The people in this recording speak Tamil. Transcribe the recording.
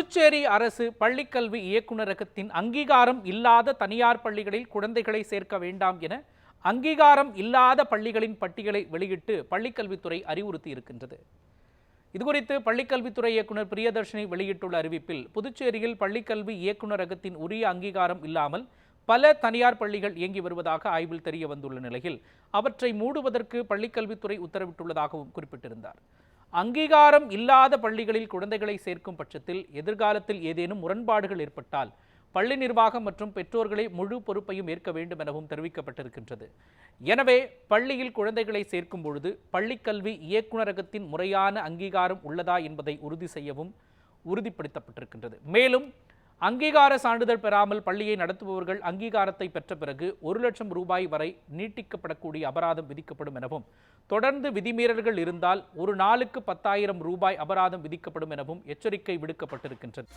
புதுச்சேரி அரசு பள்ளிக்கல்வி இயக்குநரகத்தின் அங்கீகாரம் இல்லாத தனியார் பள்ளிகளில் குழந்தைகளை சேர்க்க வேண்டாம் என அங்கீகாரம் இல்லாத பள்ளிகளின் பட்டியலை வெளியிட்டு பள்ளிக்கல்வித்துறை அறிவுறுத்தி இருக்கின்றது. இதுகுறித்து பள்ளிக்கல்வித்துறை இயக்குனர் பிரியதர்ஷினி வெளியிட்டுள்ள அறிவிப்பில் புதுச்சேரியில் பள்ளிக்கல்வி இயக்குநரகத்தின் உரிய அங்கீகாரம் இல்லாமல் பல தனியார் பள்ளிகள் இயங்கி வருவதாக ஆய்வில் தெரிய வந்துள்ள நிலையில் அவற்றை மூடுவதற்கு பள்ளிக்கல்வித்துறை உத்தரவிட்டுள்ளதாகவும் குறிப்பிட்டிருந்தார். அங்கீகாரம் இல்லாத பள்ளிகளில் குழந்தைகளை சேர்க்கும் பட்சத்தில் எதிர்காலத்தில் ஏதேனும் முரண்பாடுகள் ஏற்பட்டால் பள்ளி நிர்வாகம் மற்றும் பெற்றோர்களே முழு பொறுப்பையும் ஏற்க வேண்டும் எனவும் தெரிவிக்கப்பட்டிருக்கின்றது. எனவே பள்ளியில் குழந்தைகளை சேர்க்கும் பொழுது பள்ளிக்கல்வி இயக்குநரகத்தின் முறையான அங்கீகாரம் உள்ளதா என்பதை உறுதி செய்யவும் உறுதிப்படுத்தப்பட்டிருக்கின்றது. மேலும் அங்கீகார சான்றிதழ் பெறாமல் பள்ளியை நடத்துபவர்கள் அங்கீகாரத்தை பெற்ற பிறகு ஒரு லட்சம் ரூபாய் வரை நீட்டிக்கப்படக்கூடிய அபராதம் விதிக்கப்படும் எனவும் தொடர்ந்து விதிமீறல்கள் இருந்தால் ஒரு நாளுக்கு பத்தாயிரம் ரூபாய் அபராதம் விதிக்கப்படும் எனவும் எச்சரிக்கை விடுக்கப்பட்டிருக்கின்றது.